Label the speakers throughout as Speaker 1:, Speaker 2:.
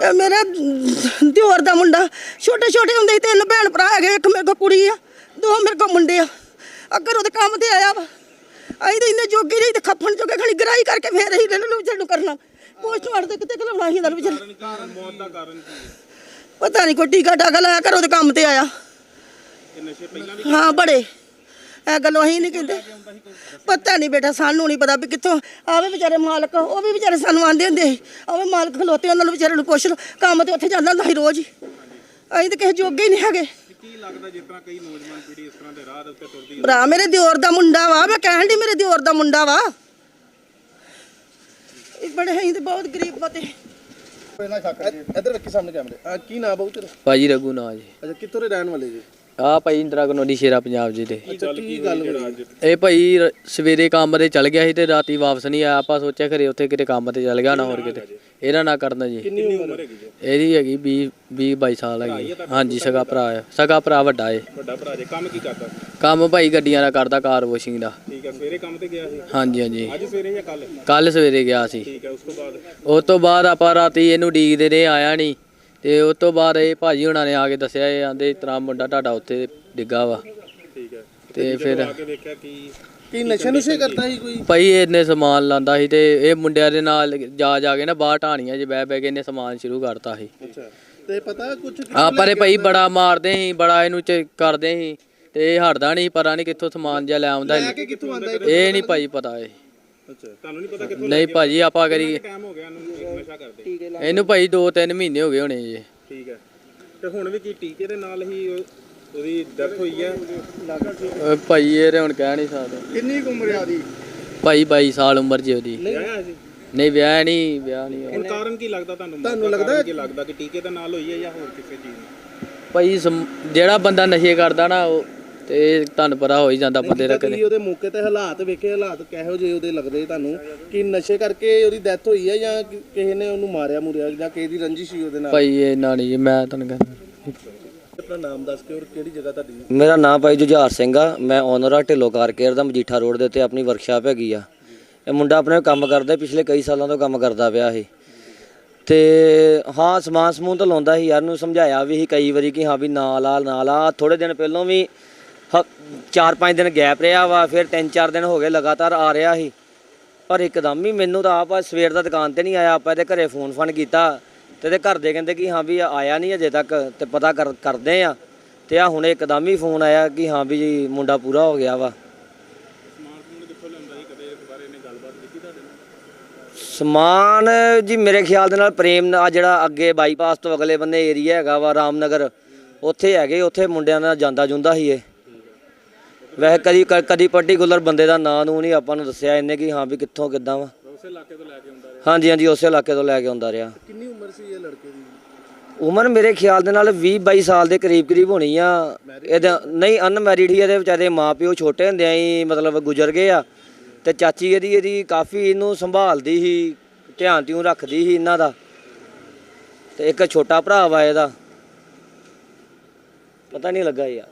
Speaker 1: ਇਹ ਮੇਰਾ ਦਿਓਰ ਦਾ ਮੁੰਡਾ। ਛੋਟੇ ਛੋਟੇ ਹੁੰਦੇ ਸੀ ਤਿੰਨ ਭੈਣ ਭਰਾ ਹੈਗੇ ਇੱਕ ਮੇਰੇ ਕੋਲ ਕੁੜੀ ਆ ਦੋ ਮੇਰੇ ਕੋਲ ਮੁੰਡੇ ਆ। ਅਗਰ ਉਹਦੇ ਕੰਮ ਤੇ ਆਇਆ ਵਾ। ਅਸੀਂ ਤਾਂ ਇੰਨੇ ਜੋਗੇ ਨਹੀਂ ਤੇ ਖੱਫਣ ਜੋਗੇ ਖੜੀ ਗਰਾਈ ਕਰਕੇ ਫੇਰ ਅਸੀਂ ਇਹਨਾਂ ਨੂੰ ਵਿਚਾਰ ਨੂੰ ਕਰਨਾ। ਪੋਸਟਮਾਰਟਮ ਤੇ ਕਿਤੇ ਕਲਾਉਣਾ ਸੀ ਇਹਨਾਂ ਨੂੰ ਵਿਚਾਰ।
Speaker 2: ਕਾਰਨ ਮੌਤ ਦਾ ਕਾਰਨ ਕੀ ਹੈ
Speaker 1: ਪਤਾ ਨਹੀਂ ਕੋਈ ਟੀਕਾ ਟਾਕਾ ਲਾਇਆ ਕਰ ਉਹਦੇ ਕੰਮ ਤੇ ਆਇਆ।
Speaker 2: ਕਿ ਨਸ਼ੇ ਪਹਿਲਾਂ ਵੀ
Speaker 1: ਹਾਂ ਬੜੇ। ਇਹ ਗੱਲੋਂ ਅਸੀਂ ਨਹੀਂ ਕਹਿੰਦੇ। ਪਤਾ ਨਹੀਂ ਬੇਟਾ ਸਾਨੂੰ ਨਹੀਂ ਪਤਾ ਵੀ ਕਿੱਥੋਂ ਆਵੇ ਵਿਚਾਰੇ ਮਾਲਕ ਉਹ ਵੀ ਵਿਚਾਰੇ ਸਾਨੂੰ ਆਂਦੇ ਹੁੰਦੇ ਸੀ। ਆਵੇ ਮਾਲਕ ਖਲੋਤੇ ਉਹਨਾਂ ਨੂੰ ਵਿਚਾਰੇ ਨੂੰ ਪੁੱਛ ਲਓ ਕੰਮ ਤੇ ਉੱਥੇ ਜਾਂਦਾ ਹੁੰਦਾ ਸੀ ਰੋਜ਼ ਹੀ। ਅਸੀਂ ਤਾਂ ਕਿਸੇ ਜੋਗੇ ਹੀ ਨਹੀਂ ਹੈਗੇ।
Speaker 2: ਕਿ ਕੀ ਲੱਗਦਾ ਜਿਸ ਤਰ੍ਹਾਂ ਕਈ ਨੌਜਵਾਨ ਪੀੜ੍ਹੀ ਇਸ ਤਰ੍ਹਾਂ ਦੇ ਰਾਹ ਦੇ ਉੱਤੇ ਤੁਰਦੀ ਹੈ
Speaker 1: ਭਰਾ ਮੇਰੇ ਦਿਓਰ ਦਾ ਮੁੰਡਾ ਵਾ ਮੈਂ ਕਹਿਣ ਦੀ ਮੇਰੇ ਦਿਓਰ ਦਾ ਮੁੰਡਾ ਵਾ। ਇਹ ਬੜੇ ਅਸੀਂ ਤੇ ਬਹੁਤ ਗਰੀਬ ਬਤੇ
Speaker 3: ਇੱਧਰ ਵੇਖੀ ਸਾਹਮਣੇ ਕੈਮਰੇ। ਆ ਕੀ ਨਾਮ ਬਹੁ ਤੇਰਾ?
Speaker 4: ਭਾਜੀ ਰਘੂ ਨਾਂ ਜੀ।
Speaker 3: ਅੱਛਾ ਕਿੱਥੋਂ ਦੇ ਰਹਿਣ ਵਾਲੇ ਜੀ?
Speaker 4: ਆ ਭਾਈ ਇੰਦਰਾ ਕਲੋਨੀ ਸ਼ੇਰਾ ਪੰਜਾਬ ਜੀ ਦੇ।
Speaker 3: ਅੱਛਾ ਕੀ ਗੱਲ ਹੋਈ?
Speaker 4: ਇਹ ਭਾਈ ਰ- ਸਵੇਰੇ ਕੰਮ ਤੇ ਚਲ ਗਿਆ ਸੀ ਤੇ ਰਾਤੀ ਵਾਪਸ ਨਹੀਂ ਆਇਆ। ਆਪਾਂ ਸੋਚਿਆ ਖਰੇ ਉੱਥੇ ਕਿਤੇ ਕੰਮ ਤੇ ਚਲ ਗਿਆ ਨਾ ਹੋਰ ਕਿਤੇ। ਇਹਦਾ ਨਾ ਕਰਨਾ ਜੀ।
Speaker 3: ਕਿੰਨੀ ਉਮਰ ਹੈਗੀ ਜੀ?
Speaker 4: ਇਹਦੀ ਹੈਗੀ 20 20 22 ਸਾਲ ਹੈਗੀ ਹਾਂਜੀ ਸਗਾ ਭਰਾ ਹੈ। ਸਗਾ ਭਰਾ ਵੱਡਾ ਏ।
Speaker 2: ਵੱਡਾ ਭਰਾ ਜੇ। ਕੰਮ ਕੀ ਕਰਦਾ
Speaker 4: ਕੰਮ ਭਾਈ ਗੱਡੀਆਂ ਦਾ ਕਰਦਾ ਕਾਰ ਵਾਸ਼ਿੰਗ ਦਾ।
Speaker 2: ਠੀਕ ਹੈ ਸਵੇਰੇ ਕੰਮ ਤੇ ਗਿਆ ਸੀ?
Speaker 4: ਹਾਂਜੀ ਹਾਂਜੀ।
Speaker 2: ਅੱਜ ਸਵੇਰੇ ਜਾਂ ਕੱਲ
Speaker 4: ਕੱਲ ਸਵੇਰੇ ਗਿਆ ਸੀ।
Speaker 2: ਠੀਕ ਹੈ ਉਸ ਤੋਂ ਬਾਅਦ?
Speaker 4: ਉਸ ਤੋਂ ਬਾਅਦ ਆਪਾਂ ਰਾਤੀ ਇਹਨੂੰ ਡੀਕਦੇ ਰਹੇ ਆਇਆ ਨਹੀਂ। ਤੇ ਉਸ ਤੋਂ ਬਾਅਦ ਇਹ ਭਾਜੀ ਹੁਣਾਂ ਨੇ ਆ ਕੇ ਦੱਸਿਆ ਇਹ ਆਂਦੇ ਇਸ ਤਰ੍ਹਾਂ ਮੁੰਡਾ ਤੁਹਾਡਾ ਉੱਥੇ ਡਿੱਗਾ ਵਾ।
Speaker 2: ਠੀਕ ਹੈ।
Speaker 4: ਤੇ ਫਿਰ
Speaker 2: ਆ ਕੇ ਵੇਖਿਆ ਕਿ
Speaker 3: ਕੀ ਨਸ਼ੇ ਨੁਸ਼ੇ ਕਰਦਾ ਸੀ ਕੋਈ?
Speaker 4: ਭਾਈ ਇਹਨੇ ਸਮਾਨ ਲਾਂਦਾ ਸੀ ਤੇ ਇਹ ਮੁੰਡਿਆਂ ਦੇ ਨਾਲ ਜਾ ਜਾ ਕੇ ਨਾ ਬਾਹਰ ਢਾਣੀਆਂ 'ਚ ਬਹਿ ਬਹਿ ਕੇ ਇਹਨੇ ਸਮਾਨ ਸ਼ੁਰੂ ਕਰਤਾ ਸੀ।
Speaker 3: ਅੱਛਾ। ਤੇ ਪਤਾ ਕੁਝ
Speaker 4: ਭਾਈ ਬੜਾ ਮਾਰਦੇ ਸੀ ਬੜਾ ਇਹਨੂੰ ਚ ਕਰਦੇ ਸੀ ਤੇ ਇਹ ਹਟਦਾ ਨਹੀਂ ਪਤਾ ਨਹੀਂ ਕਿੱਥੋਂ ਸਮਾਨ ਜਿਹਾ ਲੈ ਆਉਂਦਾ
Speaker 3: ਲੈ ਕੇ ਕਿੱਥੋਂ ਆਂਦਾ
Speaker 4: ਇਹ ਨਹੀਂ ਭਾਈ ਪਤਾ ਇਹ।
Speaker 3: ਅੱਛਾ
Speaker 2: ਤੁਹਾਨੂੰ ਨਹੀਂ ਪਤਾ ਕਿੱਥੋਂ
Speaker 4: ਨਹੀਂ ਭਾਜੀ ਆਪਾਂ ਕਰੀ
Speaker 2: ਟਾਈਮ ਹੋ ਗਿਆ ਇਹਨੂੰ ਨਸ਼ਾ ਕਰਦੇ।
Speaker 4: ਇਹਨੂੰ ਭਾਈ 2-3 ਮਹੀਨੇ ਹੋ ਗਏ ਹੋਣੇ ਜੀ।
Speaker 2: ਠੀਕ ਹੈ। ਤੇ ਹੁਣ ਵੀ ਕੀ ਟੀਕੇ ਦੇ ਨਾਲ ਹੀ ਉਹ- ਉਹਦੀ ਡੈਥ ਹੋਈ ਹੈ?
Speaker 4: ਭਾਈ ਇਹ ਤੇ ਹੁਣ ਕਹਿ ਨਹੀਂ ਸਕਦੇ।
Speaker 3: ਕਿੰਨੀ ਕੁ ਉਮਰ ਆ ਦੀ
Speaker 4: ਭਾਈ 22 ਸਾਲ ਉਮਰ ਜੀ ਉਹਦੀ।
Speaker 2: ਵਿਆਹਿਆ ਸੀ?
Speaker 4: ਨਹੀਂ ਵਿਆਹ ਨਹੀਂ ਵਿਆਹ ਨਹੀਂ ਹੋਇਆ।
Speaker 2: ਹੁਣ ਕਾਰਨ ਕੀ ਲੱਗਦਾ ਤੁਹਾਨੂੰ?
Speaker 3: ਤੁਹਾਨੂੰ ਲੱਗਦਾ?
Speaker 2: ਕੀ ਲੱਗਦਾ ਕਿ ਟੀਕੇ ਦੇ ਨਾਲ ਹੋਈ ਹੈ ਜਾਂ ਹੋਰ ਕਿਸੇ ਚੀਜ਼ ਨਾਲ?
Speaker 4: ਭਾਈ ਸਮ- ਜਿਹੜਾ ਬੰਦਾ ਨਸ਼ੇ ਕਰਦਾ ਨਾ ਉਹ ਤੇ ਤੁਹਾਨੂੰ ਪਤਾ ਹੋ ਹੀ ਜਾਂਦਾ ਬੰਦੇ ਦਾ
Speaker 3: ਕਦੀ। ਉਹਦੇ ਮੌਕੇ ਤੇ ਹਾਲਾਤ ਵੇਖੇ ਹਾਲਾਤ ਕਿਹੋ ਜਿਹੇ ਉਹਦੇ ਲੱਗਦੇ ਤੁਹਾਨੂੰ? ਕਿ ਨਸ਼ੇ ਕਰਕੇ ਉਹਦੀ ਡੈਥ ਹੋਈ ਹੈ ਜਾਂ ਕਿ- ਕਿਸੇ ਨੇ ਉਹਨੂੰ ਮਾਰਿਆ ਮੁਰਿਆ ਜਾਂ ਕਿਸੇ ਦੀ ਰੰਜਿਸ਼ ਸੀ ਉਹਦੇ ਨਾਲ?
Speaker 4: ਭਾਈ ਇਹ ਨਾ ਨਹੀਂ ਜੀ, ਮੈਂ ਤੁਹਾਨੂੰ ਕਹਿੰਦਾ।
Speaker 3: ਆਪਣਾ ਨਾਮ ਦੱਸ ਕੇ ਔਰ ਕਿਹੜੀ ਜਗ੍ਹਾ ਤੁਹਾਡੀ?
Speaker 5: ਮੇਰਾ ਨਾਮ ਭਾਈ ਜੁਝਾਰ ਸਿੰਘ ਆ। ਮੈਂ ਓਨਰ ਆ ਢਿੱਲੋ ਕਾਰ ਕੇਅਰ ਦਾ ਮਜੀਠਾ ਰੋਡ ਦੇ ਉੱਤੇ ਆਪਣੀ ਵਰਕਸ਼ਾਪ ਹੈਗੀ ਆ। ਇਹ ਮੁੰਡਾ ਆਪਣੇ ਕੰਮ ਕਰਦਾ ਪਿਛਲੇ ਕਈ ਸਾਲਾਂ ਤੋਂ ਕੰਮ ਕਰਦਾ ਪਿਆ ਇਹ। ਤੇ ਹਾਂ ਸਮਾਨ ਸਮੂਨ ਤਾਂ ਲਾਉਂਦਾ ਸੀ ਯਾਰ ਨੂੰ ਸਮਝਾਇਆ ਵੀ ਸੀ ਕਈ ਵਾਰੀ ਕਿ ਹਾਂ ਵੀ ਨਾ ਲਾ ਨਾ ਲਾ ਥੋੜੇ ਦਿਨ ਪਹਿਲਾਂ ਵੀ 4-5 ਦਿਨ ਗੈਪ ਰਿਹਾ ਵਾ, ਫਿਰ 3-4 ਦਿਨ ਹੋ ਗਏ ਲਗਾਤਾਰ ਆ ਰਿਹਾ ਸੀ। ਪਰ ਇੱਕਦਮ ਹੀ ਮੈਨੂੰ ਤਾਂ ਆਪ ਸਵੇਰ ਦਾ ਦੁਕਾਨ ਤੇ ਨਹੀਂ ਆਇਆ, ਆਪਾਂ ਇਹਦੇ ਘਰੇ ਫੋਨ ਫਨ ਕੀਤਾ ਤੇ ਇਹਦੇ ਘਰ ਦੇ ਕਹਿੰਦੇ ਕਿ ਹਾਂ ਵੀ ਆਇਆ ਨਹੀਂ ਅਜੇ ਤੱਕ ਤੇ ਪਤਾ ਕਰ ਕਰਦੇ ਆ। ਤੇ ਆ ਹੁਣ ਇੱਕਦਮ ਹੀ ਫੋਨ ਆਇਆ ਕਿ ਹਾਂ ਵੀ ਜੀ ਮੁੰਡਾ ਪੂਰਾ ਹੋ ਗਿਆ ਵਾ। ਸਮਾਨ ਜੀ ਮੇਰੇ ਖਿਆਲ ਦੇ ਨਾਲ ਪ੍ਰੇਮ ਆ ਜਿਹੜਾ ਅੱਗੇ ਬਾਈਪਾਸ ਤੋਂ ਅਗਲੇ ਬੰਨੇ ਏਰੀਆ ਹੈਗਾ ਵਾ, ਰਾਮਨਗਰ, ਉੱਥੇ ਹੈਗੇ, ਉੱਥੇ ਮੁੰਡਿਆਂ ਨਾਲ ਜਾਂਦਾ ਜੁੰਦਾ ਸੀ ਇਹ। ਵੈਸੇ ਕਦੀ ਕ- ਕਦੀ ਪਾਰਟਿਕੂਲਰ ਬੰਦੇ ਦਾ ਨਾਂ ਨੂੰ ਨਹੀਂ ਆਪਾਂ ਨੂੰ ਦੱਸਿਆ ਇਹਨੇ ਕਿ ਹਾਂ ਵੀ ਕਿੱਥੋਂ ਕਿੱਦਾਂ ਵਾ।
Speaker 2: ਉਸੇ ਇਲਾਕੇ ਤੋਂ ਲੈ ਕੇ ਆਉਂਦਾ ਰਿਹਾ।
Speaker 5: ਹਾਂਜੀ ਹਾਂਜੀ ਉਸੇ ਇਲਾਕੇ ਤੋਂ ਲੈ ਕੇ ਆਉਂਦਾ ਰਿਹਾ।
Speaker 3: ਕਿੰਨੀ ਉਮਰ ਸੀ ਇਹ ਲੜਕੇ ਦੀ?
Speaker 5: ਉਮਰ ਮੇਰੇ ਖਿਆਲ ਦੇ ਨਾਲ 20 22 ਸਾਲ ਦੇ ਕਰੀਬ ਕਰੀਬ ਹੋਣੀ ਆ। ਇਹਦਾ ਨਹੀਂ ਅਨਮੈਰਿਡ ਹੀ ਇਹਦੇ ਵਿਚਾਰੇ ਮਾਪਿਓ ਛੋਟੇ ਹੁੰਦਿਆਂ ਹੀ ਮਤਲਬ ਗੁਜ਼ਰ ਗਏ ਆ। ਤੇ ਚਾਚੀ ਇਹਦੀ ਇਹਦੀ ਕਾਫੀ ਇਹਨੂੰ ਸੰਭਾਲਦੀ ਸੀ ਧਿਆਨ ਤਿਉਂ ਰੱਖਦੀ ਸੀ ਇਹਨਾਂ ਦਾ। ਤੇ ਇੱਕ ਛੋਟਾ ਭਰਾ ਵਾ ਇਹਦਾ। ਪਤਾ ਨਹੀਂ ਲੱਗਾ ਯਾਰ।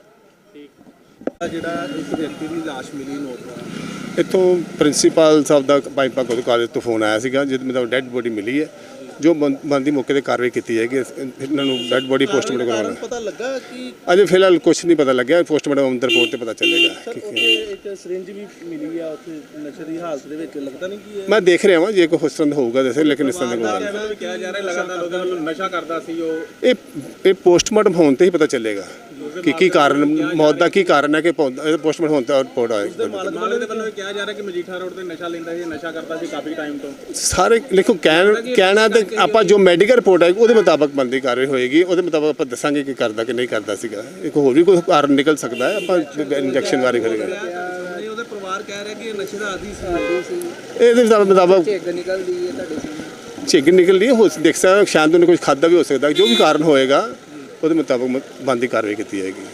Speaker 3: ਜਿਹੜਾ ਇੱਕ ਵਿਅਕਤੀ ਦੀ ਲਾਸ਼ ਮਿਲੀ ਨੋਟ
Speaker 6: ਇੱਥੋਂ ਪ੍ਰਿੰਸੀਪਲ ਸਾਹਿਬ ਦਾ ਭਾਈ ਭਗਤ ਕਾਲਜ ਤੋਂ ਫੋਨ ਆਇਆ ਸੀਗਾ ਜਿਹਦੇ ਮਤਲਬ ਡੈੱਡ ਬੋਡੀ ਮਿਲੀ ਹੈ। ਜੋ ਬੰਦੀ ਮੌਕੇ ਤੇ ਕਾਰਵਾਈ ਕੀਤੀ ਜਾਏਗੀ ਇਹਨਾਂ ਨੂੰ ਡੈੱਡ ਬੋਡੀ ਪੋਸਟਮਾਰਟਮ ਕਰਵਾਉਣਾ।
Speaker 3: ਪਤਾ ਲੱਗਾ ਕਿ
Speaker 6: ਅਜੇ ਫਿਲਹਾਲ ਕੁਝ ਨਹੀਂ ਪਤਾ ਲੱਗਿਆ ਪੋਸਟਮਾਰਟਮ ਅੰਦਰ ਰਿਪੋਰਟ ਤੇ ਪਤਾ ਚੱਲੇਗਾ
Speaker 3: ਇੱਕ ਸਿਰਿੰਜ ਵੀ ਮਿਲੀ ਆ ਉੱਥੇ ਨਸ਼ੇ ਦੀ ਹਾਲਤ ਦੇ ਵਿੱਚ ਲੱਗਦਾ ਨਹੀਂ ਕਿ
Speaker 6: ਮੈਂ ਦੇਖ ਰਿਹਾ ਹਾਂ ਜੇ ਕੋਈ ਉਸ ਤਰ੍ਹਾਂ ਦਾ ਹੋਊਗਾ ਦੱਸੇ ਲੇਕਿਨ ਇਸ ਤਰ੍ਹਾਂ ਦਾ ਕੋਈ
Speaker 2: ਵੀ ਕਿਹਾ ਜਾ ਰਿਹਾ ਲਗਾਤਾਰ ਉਹਦੇ ਨਸ਼ਾ ਕਰਦਾ ਸੀ ਉਹ।
Speaker 6: ਇਹ ਇਹ ਪੋਸਟਮਾਰਟਮ ਹੋਣ ਤੇ ਹੀ ਪਤਾ ਚੱਲੇਗਾ। ਕਿ ਕੀ ਕਾਰਨ? ਮੌਤ ਦਾ ਕੀ ਕਾਰਨ ਹੈ ਕਿ ਪੋਸਟਮਾਰਟਮ ਹੋਣ ਤੇ ਰਿਪੋਰਟ ਆਏਗੀ
Speaker 2: ਮਾਲਕ ਦੇ ਵੱਲੋਂ ਇਹ ਕਿਹਾ ਜਾ ਰਿਹਾ ਕਿ ਮਜੀਠਾ ਰੋਡ ਤੇ ਨਸ਼ਾ ਲੈਂਦਾ ਸੀ ਨਸ਼ਾ ਕਰਦਾ ਸੀ ਕਾਫੀ ਟਾਈਮ ਤੋਂ।
Speaker 6: ਸਾਰੇ ਦੇਖੋ ਕਹਿਣ ਕਹਿਣਾ ਤੇ ਆਪਾਂ ਜੋ ਮੈਡੀਕਲ ਰਿਪੋਰਟ ਆਏਗੀ ਉਹਦੇ ਮੁਤਾਬਕ ਬੰਦੀ ਕਾਰਵਾਈ ਹੋਏਗੀ। ਉਹਦੇ ਮੁਤਾਬਕ ਆਪਾਂ ਦੱਸਾਂਗੇ ਕਿ ਕਰਦਾ ਕਿ ਨਹੀਂ ਕਰਦਾ ਸੀਗਾ। ਇੱਕ ਹੋਰ ਵੀ ਕੋਈ ਕਾਰਨ ਨਿਕਲ ਸਕਦਾ ਹੈ ਆਪਾਂ ਇੰਜੈਕਸ਼ਨ ਬਾਰੇ ਕਰਾਂਗੇ।
Speaker 3: ਨਹੀਂ ਉਹਦੇ ਪਰਿਵਾਰ ਕਹਿ ਰਿਹਾ ਕਿ ਨਸ਼ੇ ਦਾ ਆਦੀ ਸੀ
Speaker 6: ਇਹਦੇ ਮੁਤਾਬਕ ਮੁਤਾਬਕ
Speaker 3: ਨਿਕਲਦੀ ਹੈ ਤੁਹਾਡੇ ਸਾਹਮਣੇ।
Speaker 6: ਛਿੱਗ ਨਿਕਲ ਰਹੀ ਹੈ ਹੋ ਦੇਖ ਸਕਦਾ ਸ਼ਾਇਦ ਉਹਨੇ ਕੁਝ ਖਾਦਾ ਵੀ ਹੋ ਸਕਦਾ ਜੋ ਵੀ ਕਾਰਨ ਹੋਏਗਾ ਉਹਦੇ ਮੁਤਾਬਕ ਬੰਦੀ ਕਾਰਵਾਈ ਕੀਤੀ ਜਾਏਗੀ।